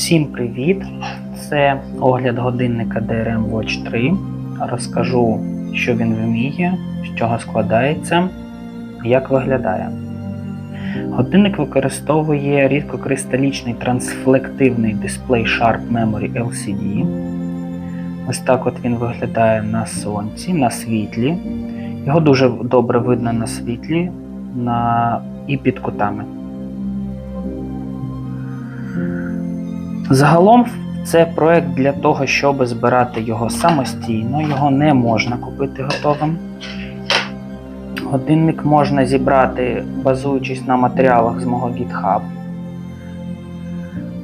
Всім привіт! Це огляд годинника DRM Watch 3. Розкажу, що він вміє, з чого складається, як виглядає. Годинник використовує рідкокристалічний трансфлективний дисплей Sharp Memory LCD. Ось так от він виглядає на сонці, на світлі. Його дуже добре видно на світлі на... і під кутами. Загалом це проект для того, щоб збирати його самостійно, його не можна купити готовим. Годинник можна зібрати, базуючись на матеріалах з мого GitHub.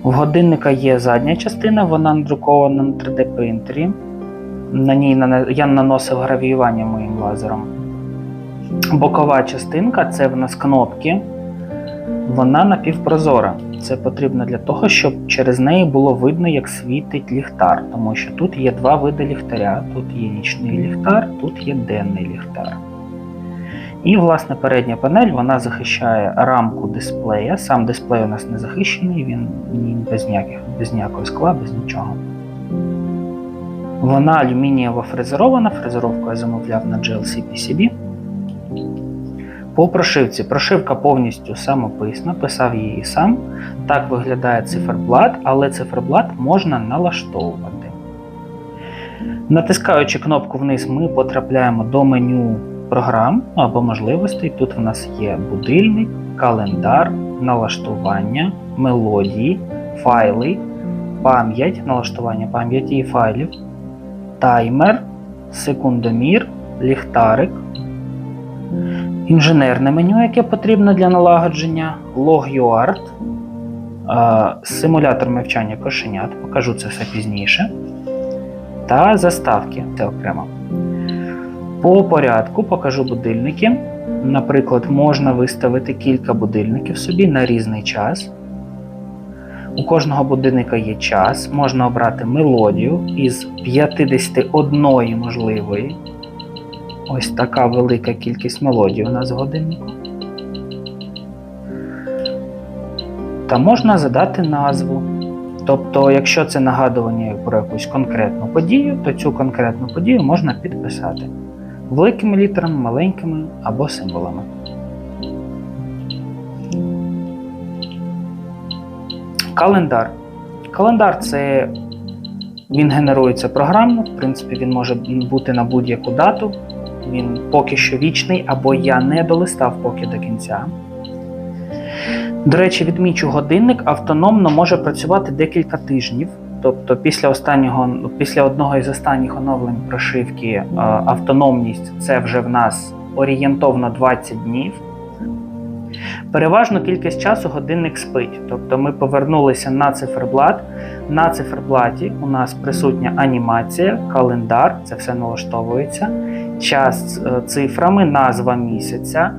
В годинника є задня частина, вона надрукована на 3D принтері. На ній я наносив гравіювання моїм лазером. Бокова частинка це в нас кнопки. Вона напівпрозора. Це потрібно для того, щоб через неї було видно, як світить ліхтар, тому що тут є два види ліхтаря: тут є нічний ліхтар, тут є денний ліхтар. І, власне, передня панель вона захищає рамку дисплея. Сам дисплей у нас не захищений, він без, ніяких, без ніякого скла, без нічого. Вона алюмінієво фрезерована, фрезеровку я замовляв на GLC PCB. По прошивці. Прошивка повністю самописна, писав її сам. Так виглядає циферблат, але циферблат можна налаштовувати. Натискаючи кнопку вниз, ми потрапляємо до меню програм або можливостей. Тут в нас є будильник, календар, налаштування, мелодії, файли, пам'ять, налаштування пам'яті і файлів, таймер, секундомір, ліхтарик, інженерне меню, яке потрібно для налагодження, log UART, е, симулятор мовчання кошенят, покажу це все пізніше. Та заставки це окремо. По порядку покажу будильники. Наприклад, можна виставити кілька будильників собі на різний час. У кожного будильника є час, можна обрати мелодію із 51 можливої. Ось така велика кількість мелодій у нас в годиннику. Та можна задати назву. Тобто, якщо це нагадування про якусь конкретну подію, то цю конкретну подію можна підписати великими літерами, маленькими або символами. Календар. Календар це він генерується програмно, в принципі, він може бути на будь-яку дату. Він поки що вічний, або я не долистав поки до кінця. До речі, відмічу, годинник автономно може працювати декілька тижнів. Тобто, після останнього, після одного із останніх оновлень прошивки е, автономність це вже в нас орієнтовно 20 днів. Переважну кількість часу годинник спить. Тобто ми повернулися на циферблат. На циферблаті у нас присутня анімація, календар, це все налаштовується, час е, цифрами, назва місяця,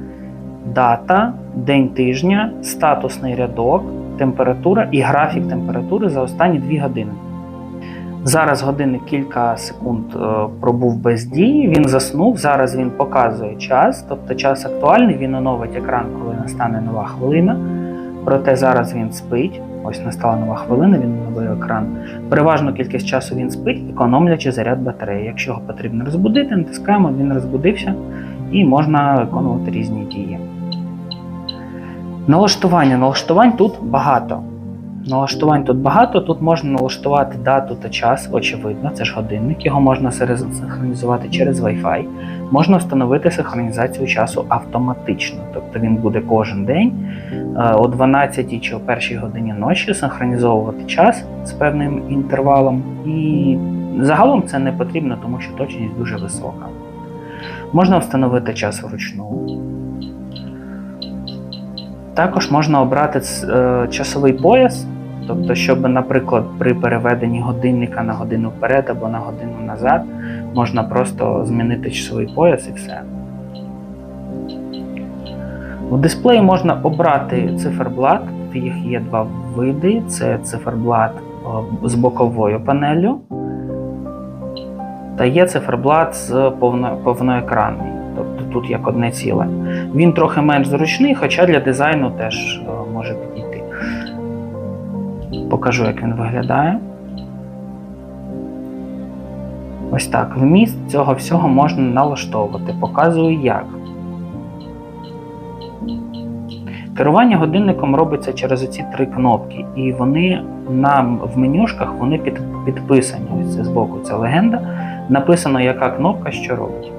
дата, день тижня, статусний рядок, температура і графік температури за останні 2 години. Зараз годинник кілька секунд е, пробув без дії, він заснув. Зараз він показує час, тобто час актуальний, він оновить екран, коли настане нова хвилина. Проте зараз він спить. Ось настала нова хвилина, він оновив екран. Переважно кількість часу він спить, економлячи заряд батареї. Якщо його потрібно розбудити, натискаємо, він розбудився і можна виконувати різні дії. Налаштування. Налаштувань тут багато. Налаштувань тут багато. Тут можна налаштувати дату та час, очевидно, це ж годинник. Його можна синхронізувати через Wi-Fi. Можна встановити синхронізацію часу автоматично. Тобто він буде кожен день е, о 12 чи о 1 годині ночі синхронізовувати час з певним інтервалом. І загалом це не потрібно, тому що точність дуже висока. Можна встановити час вручну. Також можна обрати е, часовий пояс, тобто, щоб, наприклад, при переведенні годинника на годину вперед або на годину назад, можна просто змінити часовий пояс і все. У дисплеї можна обрати циферблат. Їх є два види: це циферблат з боковою панеллю, та є циферблат з повно, повноекранний. Тобто тут як одне ціле. Він трохи менш зручний, хоча для дизайну теж. Покажу, як він виглядає. Ось так. Вміст цього всього можна налаштовувати. Показую як. Керування годинником робиться через оці три кнопки, і вони нам в менюшках вони під, підписані. Ось це збоку ця легенда. Написано, яка кнопка що робить.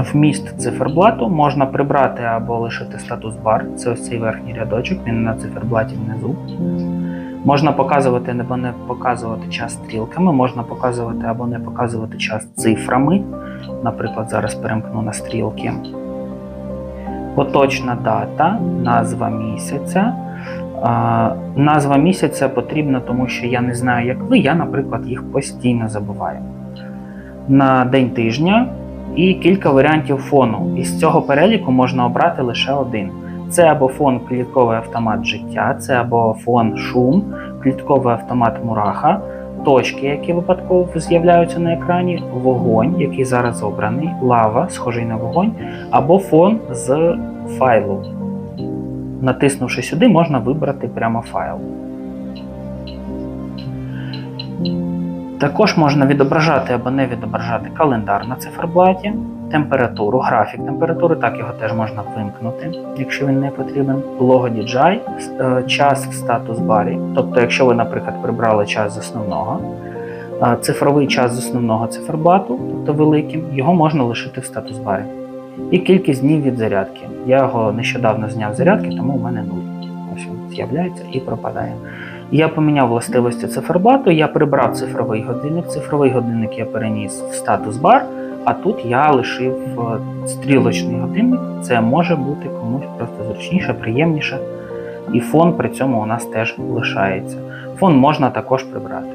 Вміст циферблату можна прибрати або лишити статус бар. Це ось цей верхній рядочок, він на циферблаті внизу. Можна показувати або не показувати час стрілками, можна показувати або не показувати час цифрами. Наприклад, зараз перемкну на стрілки. Поточна дата, назва місяця. Назва місяця потрібна, тому що я не знаю, як ви. Я, наприклад, їх постійно забуваю. На день тижня і кілька варіантів фону. Із цього переліку можна обрати лише один. Це або фон клітковий автомат життя, це або фон шум, клітковий автомат мураха, точки, які випадково з'являються на екрані, вогонь, який зараз обраний, лава, схожий на вогонь, або фон з файлу. Натиснувши сюди, можна вибрати прямо файл. Також можна відображати або не відображати календар на циферблаті, температуру, графік температури, так його теж можна вимкнути, якщо він не потрібен. Logo DJI, е, час в статус барі. Тобто, якщо ви, наприклад, прибрали час з основного, е, цифровий час з основного циферблату, тобто великим, його можна лишити в статус барі. І кількість днів від зарядки. Я його нещодавно зняв зарядки, тому у мене нуль. Ось він з'являється і пропадає. Я поміняв властивості циферблату, я прибрав цифровий годинник. Цифровий годинник я переніс в статус бар, а тут я лишив е, стрілочний годинник. Це може бути комусь просто зручніше, приємніше. І фон при цьому у нас теж лишається. Фон можна також прибрати.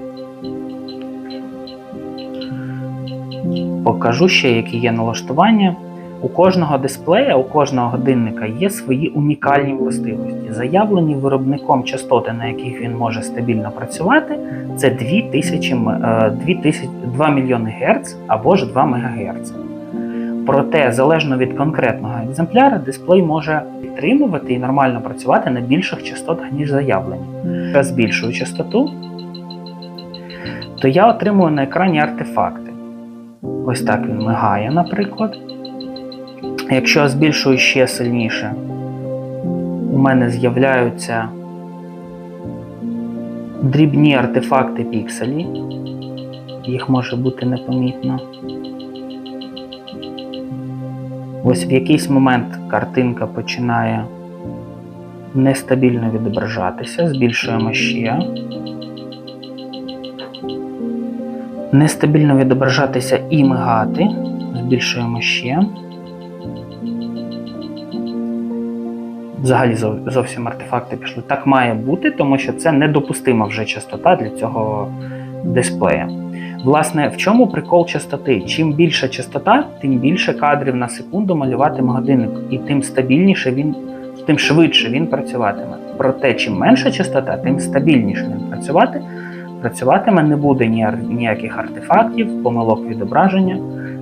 Покажу ще, які є налаштування. У кожного дисплея, у кожного годинника є свої унікальні властивості. Заявлені виробником частоти, на яких він може стабільно працювати, це 2000, е, 2000, 2 мільйони Гц або ж 2 МГц. Проте, залежно від конкретного екземпляра, дисплей може підтримувати і нормально працювати на більших частотах, ніж заявлені. Я збільшую частоту, то я отримую на екрані артефакти. Ось так він мигає, наприклад. Якщо я збільшую ще сильніше, у мене з'являються дрібні артефакти пікселі, їх може бути непомітно. Ось в якийсь момент картинка починає нестабільно відображатися, збільшуємо ще. Нестабільно відображатися і мигати, збільшуємо ще. Взагалі зов- зовсім артефакти пішли. Так має бути, тому що це недопустима вже частота для цього дисплея. Власне, в чому прикол частоти? Чим більша частота, тим більше кадрів на секунду малюватиме годинник, і тим стабільніше він, тим швидше він працюватиме. Проте, чим менша частота, тим стабільніше він працювати. Працюватиме не буде ніяких артефактів, помилок відображення.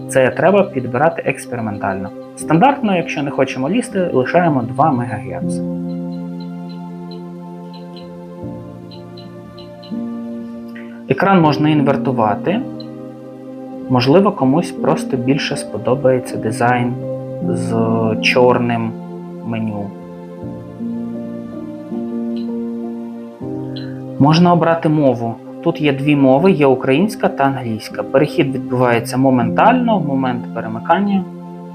Це треба підбирати експериментально. Стандартно, якщо не хочемо лізти, лишаємо 2 МГц. Екран можна інвертувати. Можливо, комусь просто більше сподобається дизайн з чорним меню. Можна обрати мову. Тут є дві мови: є українська та англійська. Перехід відбувається моментально в момент перемикання.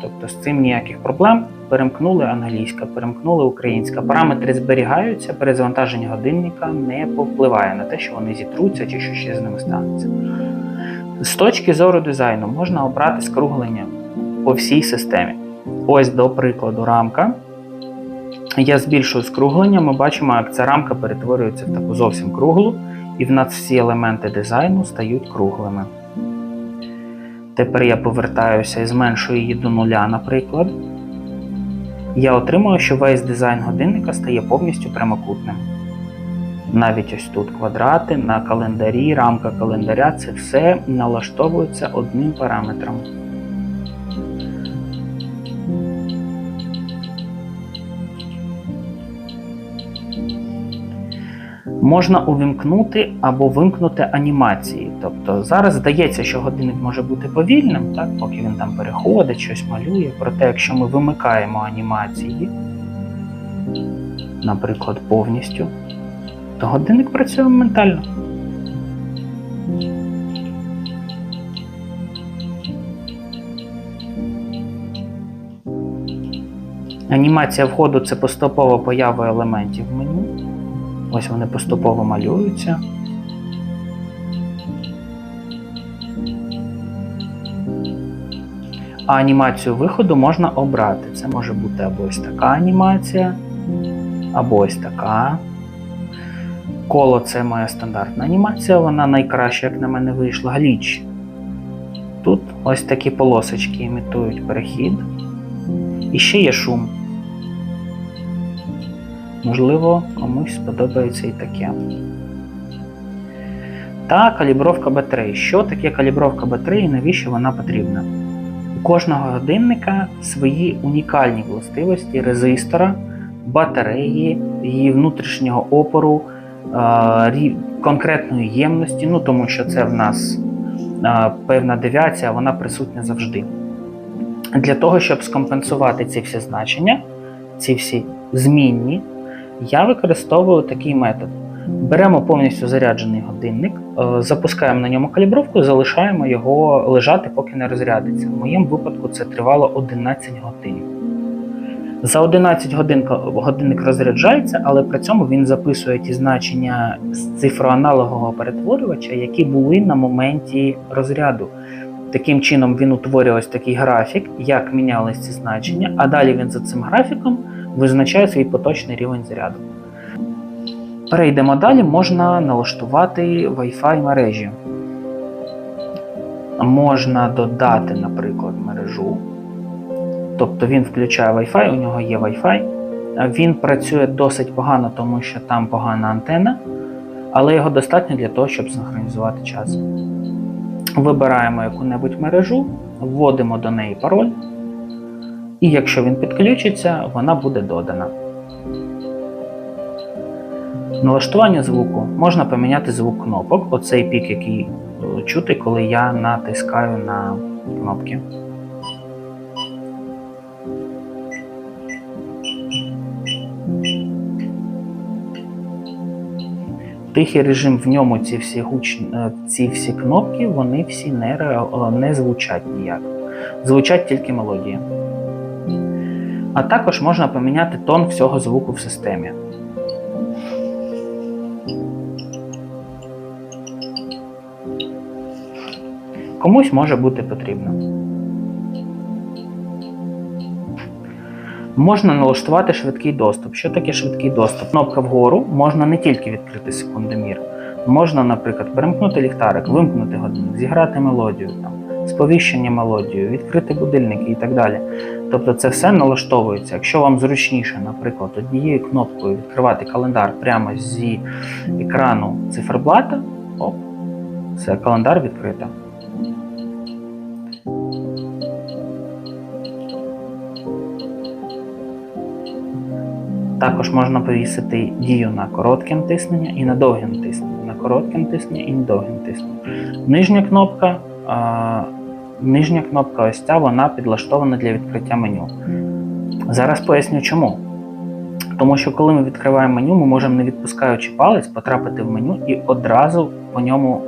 Тобто з цим ніяких проблем. Перемкнули англійська, перемкнули українська. Параметри зберігаються, перезавантаження годинника не повпливає на те, що вони зітруться чи що ще з ними станеться. З точки зору дизайну можна обрати скруглення по всій системі. Ось, до прикладу, рамка. Я збільшую скруглення, ми бачимо, як ця рамка перетворюється в таку зовсім круглу, і в нас всі елементи дизайну стають круглими. Тепер я повертаюся і зменшую її до нуля, наприклад. Я отримую, що весь дизайн годинника стає повністю прямокутним. Навіть ось тут квадрати на календарі, рамка календаря це все налаштовується одним параметром. Можна увімкнути або вимкнути анімації. Тобто зараз здається, що годинник може бути повільним, так, поки він там переходить, щось малює. Проте, якщо ми вимикаємо анімації, наприклад, повністю, то годинник працює моментально. Анімація входу це поступова поява елементів меню. Ось вони поступово малюються. А анімацію виходу можна обрати. Це може бути або ось така анімація, або ось така. Коло це моя стандартна анімація, вона найкраща, як на мене вийшла. Гліч. Тут ось такі полосочки імітують перехід. І ще є шум. Можливо, комусь сподобається і таке. Та калібровка батареї. Що таке калібровка батареї і навіщо вона потрібна? У кожного годинника свої унікальні властивості резистора, батареї, її внутрішнього опору, конкретної ємності, ну тому що це в нас певна девіація, вона присутня завжди. Для того, щоб скомпенсувати ці всі значення, ці всі змінні, я використовую такий метод. Беремо повністю заряджений годинник, е, запускаємо на ньому калібровку, і залишаємо його лежати, поки не розрядиться. В моєму випадку це тривало 11 годин. За 11 годин годинник розряджається, але при цьому він записує ті значення з цифроаналогового перетворювача, які були на моменті розряду. Таким чином він утворює ось такий графік, як мінялись ці значення, а далі він за цим графіком визначає свій поточний рівень заряду. Перейдемо далі, можна налаштувати Wi-Fi мережі. Можна додати, наприклад, мережу. Тобто він включає Wi-Fi, у нього є Wi-Fi. Він працює досить погано, тому що там погана антена, але його достатньо для того, щоб синхронізувати час. Вибираємо яку-небудь мережу, вводимо до неї пароль, і якщо він підключиться, вона буде додана. Налаштування звуку можна поміняти звук кнопок. Оцей пік, який е, чути, коли я натискаю на кнопки. Тихий режим в ньому ці всі гучні, е, ці всі кнопки, вони всі не, ре- е, не звучать ніяк. Звучать тільки мелодії. А також можна поміняти тон всього звуку в системі. Комусь може бути потрібно. Можна налаштувати швидкий доступ. Що таке швидкий доступ? Кнопка вгору можна не тільки відкрити секундомір. Можна, наприклад, перемкнути ліхтарик, вимкнути годинник, зіграти мелодію, там, сповіщення мелодію, відкрити будильники і так далі. Тобто це все налаштовується. Якщо вам зручніше, наприклад, однією кнопкою відкривати календар прямо зі екрану циферблата, оп, все, календар відкрито. Також можна повісити дію на коротке натиснення і на довге натиснення. На коротке натиснення і на довге натиснення. Нижня кнопка, нижня кнопка ось ця, вона підлаштована для відкриття меню. Зараз поясню чому. Тому що коли ми відкриваємо меню, ми можемо, не відпускаючи палець, потрапити в меню і одразу по ньому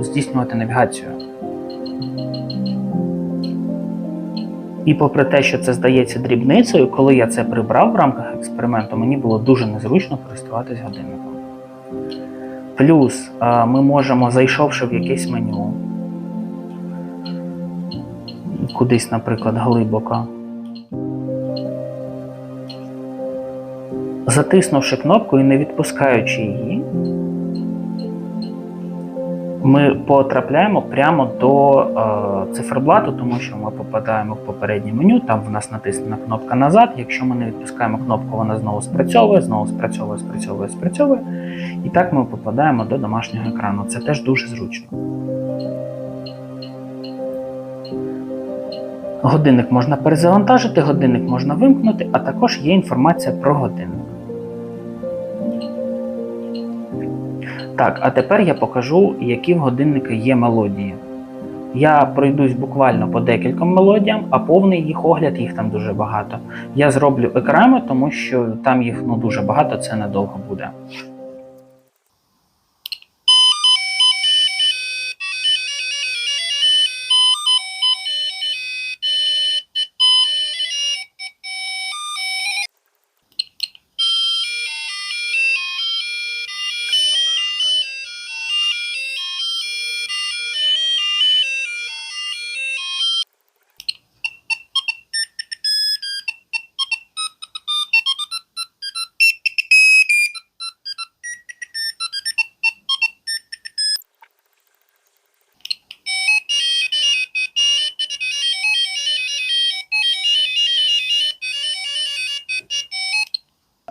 е, здійснювати навігацію. І попри те, що це здається дрібницею, коли я це прибрав в рамках експерименту, мені було дуже незручно користуватись годинником. Плюс е, ми можемо, зайшовши в якесь меню, кудись, наприклад, глибоко, затиснувши кнопку і не відпускаючи її, ми потрапляємо прямо до е, циферблату, тому що ми попадаємо в попереднє меню, там в нас натиснена кнопка назад. Якщо ми не відпускаємо кнопку, вона знову спрацьовує, знову спрацьовує, спрацьовує, спрацьовує. І так ми попадаємо до домашнього екрану. Це теж дуже зручно. Годинник можна перезавантажити, годинник можна вимкнути, а також є інформація про годинник. Так, а тепер я покажу, які в годинника є мелодії. Я пройдусь буквально по декільком мелодіям, а повний їх огляд, їх там дуже багато. Я зроблю окремо, тому що там їх ну, дуже багато, це недовго буде.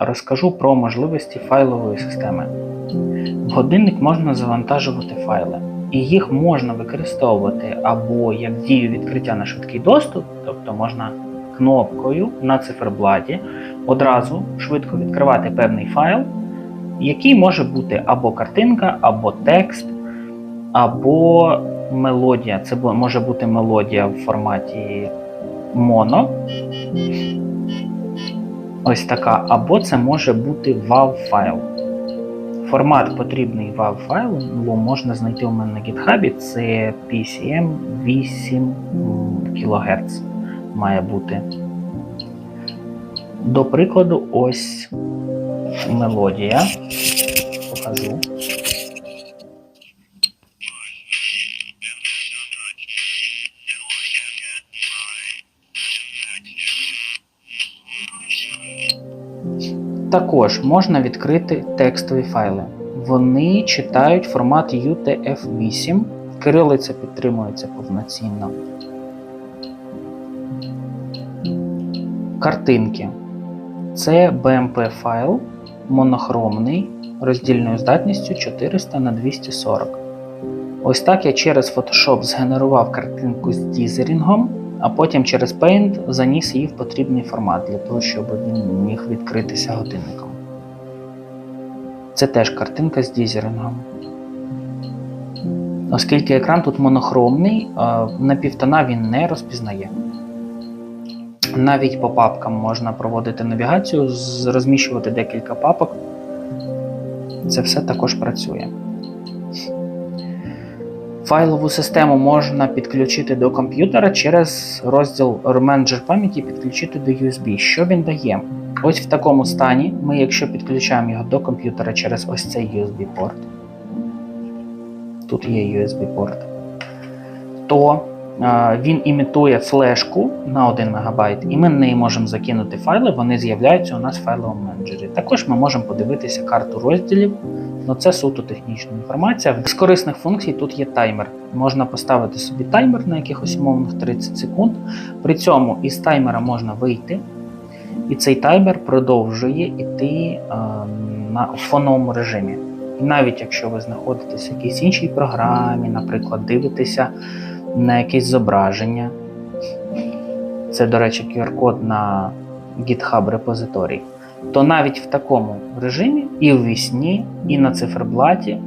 Розкажу про можливості файлової системи. В годинник можна завантажувати файли, і їх можна використовувати або як дію відкриття на швидкий доступ, тобто можна кнопкою на циферблаті одразу швидко відкривати певний файл, який може бути або картинка, або текст, або мелодія. Це може бути мелодія в форматі моно. Ось така, або це може бути WAV файл. Формат потрібний WAV файлу можна знайти у мене на GitHub. Це PCM 8 кГц має бути. До прикладу, ось мелодія. Покажу. Також можна відкрити текстові файли. Вони читають формат UTF-8. Кирилиця підтримується повноцінно. Картинки. Це BMP файл монохромний роздільною здатністю 400 на 240. Ось так я через Photoshop згенерував картинку з дізерінгом, а потім через Paint заніс її в потрібний формат для того, щоб він міг відкритися годинником. Це теж картинка з дізерінгом. Оскільки екран тут монохромний, на півтона він не розпізнає. Навіть по папкам можна проводити навігацію, розміщувати декілька папок. Це все також працює. Файлову систему можна підключити до комп'ютера через розділ менеджер пам'яті підключити до USB. Що він дає? Ось в такому стані ми, якщо підключаємо його до комп'ютера через ось цей USB-порт, тут є USB-порт, то він імітує флешку на 1 МБ, і ми в неї можемо закинути файли, вони з'являються у нас в файловому менеджері. Також ми можемо подивитися карту розділів. Ну, це суто технічна інформація. З корисних функцій тут є таймер. Можна поставити собі таймер на якихось умовних 30 секунд. При цьому із таймера можна вийти, і цей таймер продовжує йти е, на фоновому режимі. І навіть якщо ви знаходитесь в якійсь іншій програмі, наприклад, дивитеся на якесь зображення, це, до речі, QR-код на GitHub репозиторій, то навіть в такому режимі і в вісні, і на циферблаті,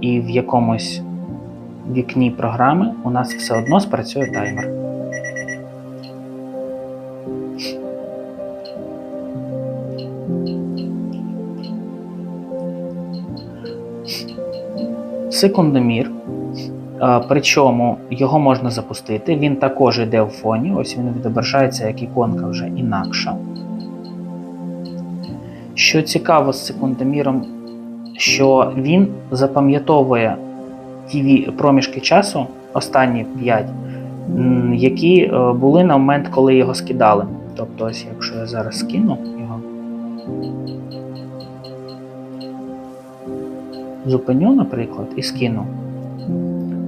і в якомусь вікні програми у нас все одно спрацює таймер. Секундомір. Причому його можна запустити. Він також йде в фоні. Ось він відображається як іконка вже інакша. Що цікаво з секундоміром, що він запам'ятовує ті проміжки часу, останні 5, які е, були на момент, коли його скидали. Тобто, ось якщо я зараз скину його, зупиню, наприклад, і скину,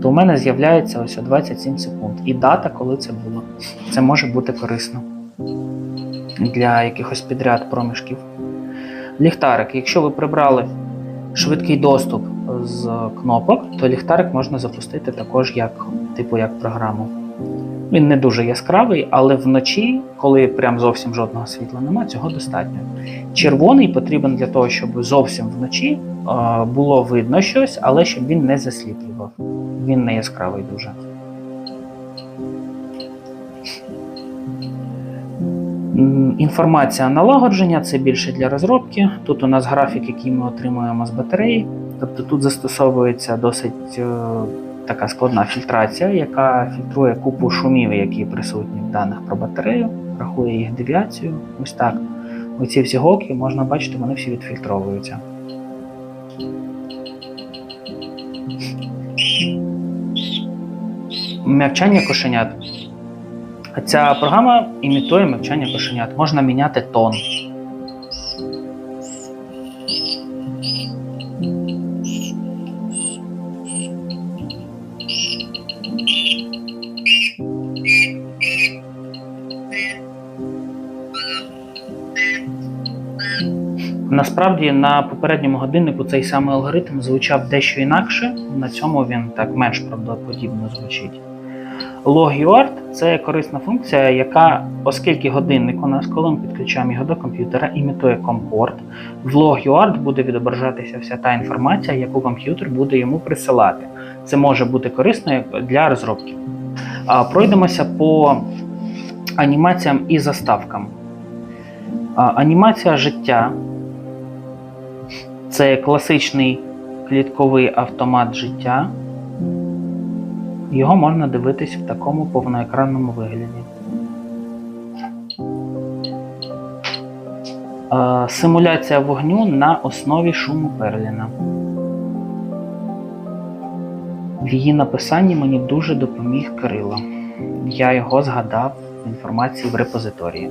то у мене з'являється ось 27 секунд. І дата, коли це було. Це може бути корисно для якихось підряд проміжків. Ліхтарик. Якщо ви прибрали швидкий доступ з кнопок, то ліхтарик можна запустити також як, типу, як програму. Він не дуже яскравий, але вночі, коли прям зовсім жодного світла немає, цього достатньо. Червоний потрібен для того, щоб зовсім вночі було видно щось, але щоб він не засліплював. Він не яскравий дуже. Інформація налагодження це більше для розробки. Тут у нас графік, який ми отримуємо з батареї. Тобто тут застосовується досить е, така складна фільтрація, яка фільтрує купу шумів, які присутні в даних про батарею, рахує їх девіацію. Ось так. Оці всі голки, можна бачити, вони всі відфільтровуються. М'явчання кошенят. Ця програма імітує мовчання кошенят. Можна міняти тон. Насправді на попередньому годиннику цей самий алгоритм звучав дещо інакше. На цьому він так менш правдоподібно звучить. Log це корисна функція, яка, оскільки годинник у нас, коли ми підключаємо його до комп'ютера, імітує компорт, в log буде відображатися вся та інформація, яку комп'ютер буде йому присилати. Це може бути корисно для розробки. Пройдемося по анімаціям і заставкам. Анімація життя це класичний клітковий автомат життя. Його можна дивитись в такому повноекранному вигляді. Е, Симуляція вогню на основі шуму Перліна. В її написанні мені дуже допоміг Кирило. Я його згадав в інформації в репозиторії.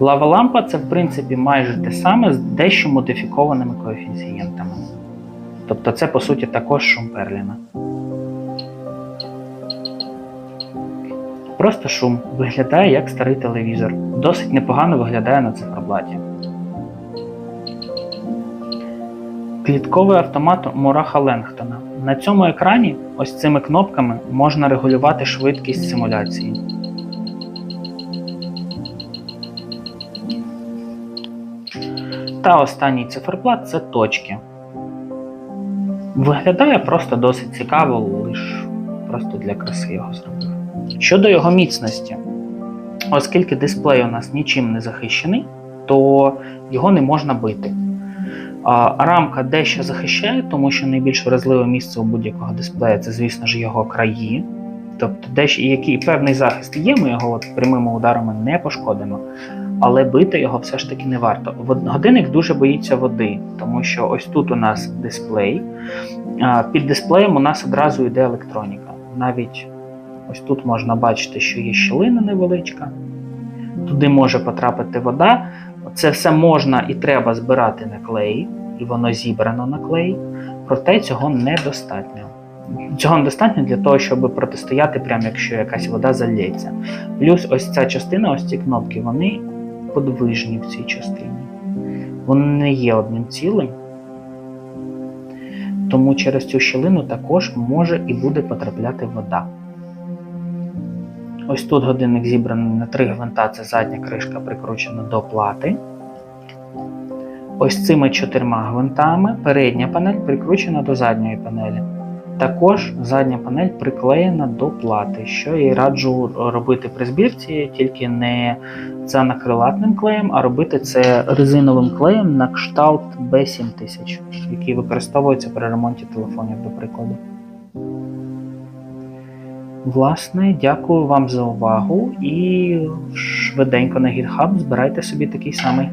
Лава лампа це, в принципі, майже те саме з дещо модифікованими коефіцієнтами. Тобто це, по суті, також шум Перліна. Просто шум виглядає як старий телевізор. Досить непогано виглядає на циферблаті. Клітковий автомат Мураха Ленгтона. На цьому екрані ось цими кнопками можна регулювати швидкість симуляції. Та останній циферблат це точки. Виглядає просто досить цікаво, лише просто для краси його зробив. Щодо його міцності, оскільки дисплей у нас нічим не захищений, то його не можна бити. Рамка дещо захищає, тому що найбільш вразливе місце у будь-якого дисплея це, звісно ж, його краї. Тобто, дещо який певний захист є, ми його от прямими ударами не пошкодимо, але бити його все ж таки не варто. Годинник дуже боїться води, тому що ось тут у нас дисплей. Під дисплеєм у нас одразу йде електроніка. Навіть ось тут можна бачити, що є щілина невеличка. Туди може потрапити вода. Це все можна і треба збирати на клей, і воно зібрано на клей, проте цього недостатньо. Цього недостатньо для того, щоб протистояти, прямо якщо якась вода зальється. Плюс ось ця частина, ось ці кнопки, вони подвижні в цій частині. Вони не є одним цілим. Тому через цю щілину також може і буде потрапляти вода. Ось тут годинник зібраний на три гвинта, це задня кришка прикручена до плати. Ось цими чотирма гвинтами передня панель прикручена до задньої панелі. Також задня панель приклеєна до плати, що я раджу робити при збірці, тільки не цанакрилатним клеєм, а робити це резиновим клеєм на кшталт B7000, який використовується при ремонті телефонів, до прикладу. Власне, дякую вам за увагу і швиденько на GitHub збирайте собі такий самий.